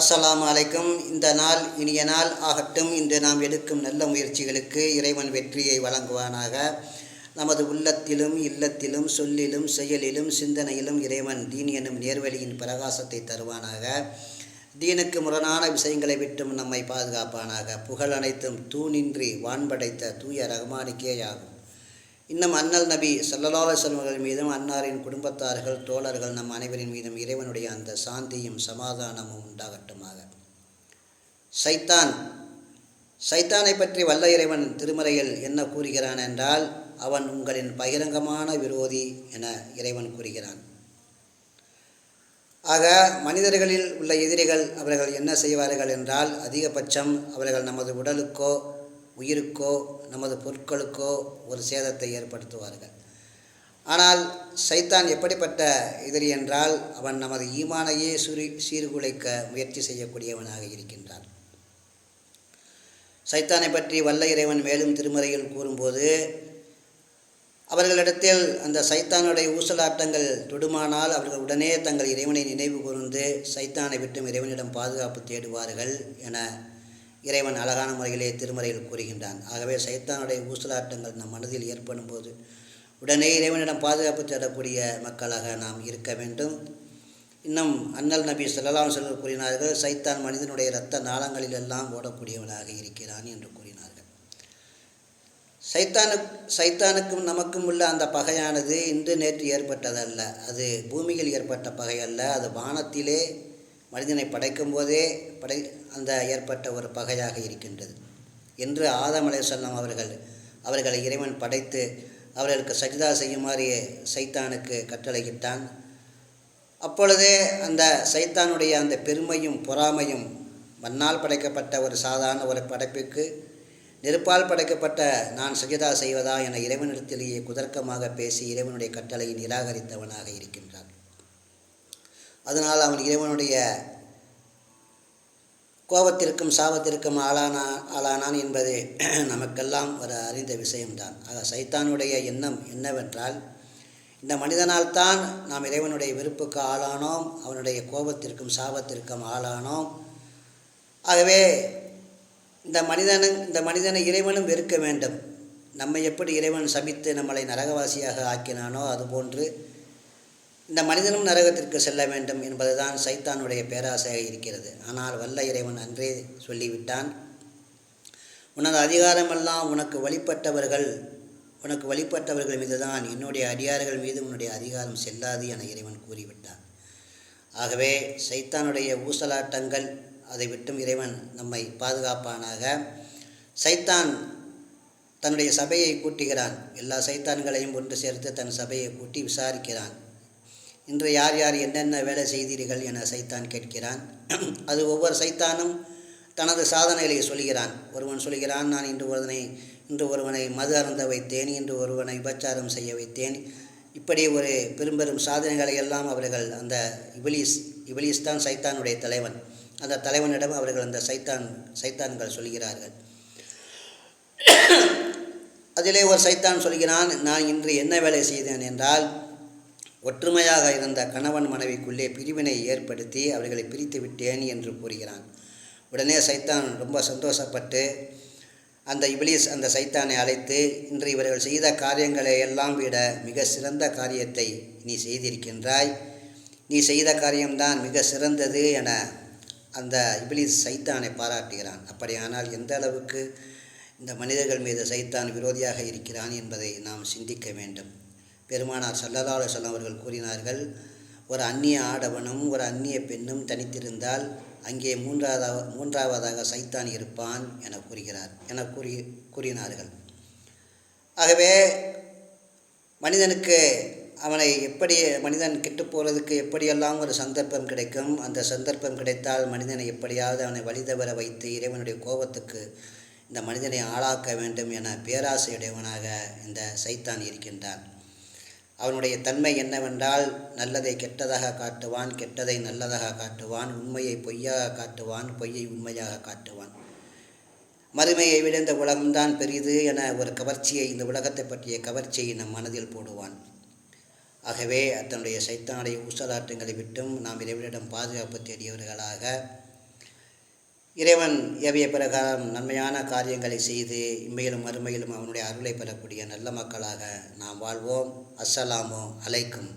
அஸ்லாம் அலைக்கும். இந்த நாள் இனிய நாள் ஆகட்டும். இன்று நாம் எடுக்கும் நல்ல முயற்சிகளுக்கு இறைவன் வெற்றியை வழங்குவானாக. நமது உள்ளத்திலும் இல்லத்திலும் சொல்லிலும் செயலிலும் சிந்தனையிலும் இறைவன் தீன் எனும் நேர்வழியின் பிரகாசத்தை தருவானாக. தீனுக்கு முரணான விஷயங்களை விட்டும் நம்மை பாதுகாப்பானாக. புகழ் அனைத்தும் தூணின்றி வான்படைத்த தூய ரஹ்மானுக்கேயாகும் இன்னும் அண்ணல் நபி சல்லல்லாஹு அலைஹி மீதும் அன்னாரின் குடும்பத்தார்கள் தோழர்கள் நம் அனைவரின் மீதும் இறைவனுடைய அந்த சாந்தியும் சமாதானமும் உண்டாகட்டுமாக. சைத்தான் சைத்தானை பற்றி வல்ல இறைவன் திருமறையில் என்ன கூறுகிறான் என்றால் அவன் உங்களின் பகிரங்கமான விரோதி என இறைவன் கூறுகிறான். ஆக மனிதர்களில் உள்ள எதிரிகள் அவர்கள் என்ன செய்வார்கள் என்றால் அதிகபட்சம் அவர்கள் நமது உடலுக்கோ உயிருக்கோ நமது பொருட்களுக்கோ ஒரு சேதத்தை ஏற்படுத்துவார்கள். ஆனால் சைத்தான் எப்படிப்பட்ட எதிரி என்றால் அவன் நமது ஈமானையே சுரி சீர்குலைக்க முயற்சி செய்யக்கூடியவனாக இருக்கின்றான். சைத்தானை பற்றி வல்ல இறைவன் மேலும் திருமறையில் கூறும்போது அவர்களிடத்தில் அந்த சைத்தானுடைய ஊசலாட்டங்கள் தொடுமானால் அவர்கள் உடனே தங்கள் இறைவனை நினைவு கூர்ந்து சைத்தானை விட்டும் இறைவனிடம் பாதுகாப்பு தேடுவார்கள் என இறைவன் அழகான முறையிலே திருமறையில் கூறுகின்றான். ஆகவே சைத்தானுடைய ஊசலாட்டங்கள் நம் மனதில் ஏற்படும் போது உடனே இறைவனிடம் பாதுகாப்பு தேடக்கூடிய மக்களாக நாம் இருக்க வேண்டும். இன்னும் அண்ணல் நபி சொல்லலாம் செல்வர் கூறினார்கள் சைத்தான் மனிதனுடைய இரத்த நாளங்களிலெல்லாம் ஓடக்கூடியவனாக இருக்கிறான் என்று கூறினார்கள். சைத்தானு சைத்தானுக்கும் நமக்கும் உள்ள அந்த பகையானது இன்று நேற்று ஏற்பட்டதல்ல. அது பூமியில் ஏற்பட்ட பகை அல்ல அது வானத்திலே மனிதனை படைக்கும் போதே படை அந்த ஏற்பட்ட ஒரு பகையாக இருக்கின்றது. என்று ஆதம் செல்லம் அவர்கள் அவர்களை இறைவன் படைத்து அவர்களுக்கு சஜிதா செய்யுமாறு சைத்தானுக்கு கட்டளையிட்டான். அப்பொழுதே அந்த சைத்தானுடைய அந்த பெருமையும் பொறாமையும் மண்ணால் படைக்கப்பட்ட ஒரு சாதாரண ஒரு படைப்புக்கு நெருப்பால் படைக்கப்பட்ட நான் சஜிதா செய்வதா என இறைவனிடத்திலேயே குதர்க்கமாக பேசி இறைவனுடைய கட்டளையை நிராகரித்தவனாக இருக்கின்றான். அதனால் அவன் இறைவனுடைய கோபத்திற்கும் சாபத்திற்கும் ஆளானா ஆளானான் என்பது நமக்கெல்லாம் ஒரு அறிந்த விஷயம்தான். ஆக சைத்தானுடைய எண்ணம் என்னவென்றால் இந்த மனிதனால் தான் நாம் இறைவனுடைய வெறுப்புக்கு ஆளானோம் அவனுடைய கோபத்திற்கும் சாபத்திற்கும் ஆளானோம். ஆகவே இந்த மனிதனும் இந்த மனிதனை இறைவனும் வெறுக்க வேண்டும். நம்மை எப்படி இறைவன் சபித்து நம்மளை நரகவாசியாக ஆக்கினானோ அதுபோன்று இந்த மனிதனும் நரகத்திற்கு செல்ல வேண்டும் என்பதுதான் சைத்தானுடைய பேராசையாக இருக்கிறது. ஆனால் வல்ல இறைவன் அன்றே சொல்லிவிட்டான். உனது அதிகாரமெல்லாம் உனக்கு வழிபட்டவர்கள் உனக்கு வழிபட்டவர்கள் மீதுதான் என்னுடைய அடியார்கள் மீது உன்னுடைய அதிகாரம் செல்லாது என இறைவன் கூறிவிட்டான். ஆகவே சைத்தானுடைய ஊசலாட்டங்கள் அதை விட்டும் இறைவன் நம்மை பாதுகாப்பானாக. சைத்தான் தன்னுடைய சபையை கூட்டுகிறான். எல்லா சைத்தான்களையும் ஒன்று சேர்த்து தன் சபையை கூட்டி விசாரிக்கிறான். இன்று யார் யார் என்னென்ன வேலை செய்தீர்கள் என சைத்தான் கேட்கிறான். அது ஒவ்வொரு சைத்தானும் தனது சாதனைகளை சொல்கிறான். ஒருவன் சொல்கிறான் நான் இன்று ஒருவனை இன்று ஒருவனை மது அருந்த வைத்தேன் இன்று ஒருவனை விபச்சாரம் செய்ய வைத்தேன். இப்படி ஒரு பெரும் பெரும் சாதனைகளை எல்லாம் அவர்கள் அந்த இபிலிஸ் இபிலிஸ் தான் சைத்தானுடைய தலைவன். அந்த தலைவனிடம் அவர்கள் அந்த சைத்தான் சைத்தான்கள் சொல்கிறார்கள். அதிலே ஒரு சைத்தான் சொல்கிறான் நான் இன்று என்ன வேலை செய்தேன்? என்றால் ஒற்றுமையாக இருந்த கணவன் மனைவிக்குள்ளே பிரிவினை ஏற்படுத்தி அவர்களை பிரித்து விட்டேன் என்று கூறுகிறான். உடனே சைத்தான் ரொம்ப சந்தோஷப்பட்டு அந்த இபிலிஸ் அந்த சைத்தானை அழைத்து இன்று இவர்கள் செய்த காரியங்களை எல்லாம் விட மிக சிறந்த காரியத்தை நீ செய்திருக்கின்றாய். நீ செய்த காரியம்தான் மிக சிறந்தது என அந்த இபிலிஸ் சைத்தானை பாராட்டுகிறான். அப்படியானால் எந்த அளவுக்கு இந்த மனிதர்கள் மீது சைத்தான் விரோதியாக இருக்கிறான் என்பதை நாம் சிந்திக்க வேண்டும். பெருமானார் சல்லதால சொல்லம் அவர்கள் கூறினார்கள் ஒரு அந்நிய ஆடவனும் ஒரு அந்நிய பெண்ணும் தனித்திருந்தால் அங்கே மூன்றாவதாக மூன்றாவதாக சைத்தான் இருப்பான் என கூறுகிறார் என கூறி கூறினார்கள். ஆகவே மனிதனுக்கு அவனை எப்படி மனிதன் கெட்டு போகிறதுக்கு எப்படியெல்லாம் ஒரு சந்தர்ப்பம் கிடைக்கும் அந்த சந்தர்ப்பம் கிடைத்தால் மனிதனை எப்படியாவது அவனை வழிதவர வைத்து இறைவனுடைய கோபத்துக்கு இந்த மனிதனை ஆளாக்க வேண்டும் என பேராசையுடையவனாக இந்த சைத்தான் இருக்கின்றான். அவனுடைய தன்மை என்னவென்றால் நல்லதை கெட்டதாக காட்டுவான் கெட்டதை நல்லதாக காட்டுவான் உண்மையை பொய்யாக காட்டுவான் பொய்யை உண்மையாக காட்டுவான். மறுமையை விட இந்த உலகம்தான் பெரிது என ஒரு கவர்ச்சியை இந்த உலகத்தை பற்றிய கவர்ச்சியை நம் மனதில் போடுவான். ஆகவே தன்னுடைய சைத்தானுடைய ஊசலாட்டங்களை விட்டும் நாம் இறைவனிடம் பாதுகாப்பு தேடியவர்களாக இறைவன் ஏவிய பிரகாரம் நன்மையான காரியங்களை செய்து இம்மையிலும் மறுமையிலும் அவனுடைய அருளை பெறக்கூடிய நல்ல மக்களாக நாம் வாழ்வோம். அஸ்ஸலாமோ அலைக்கும்.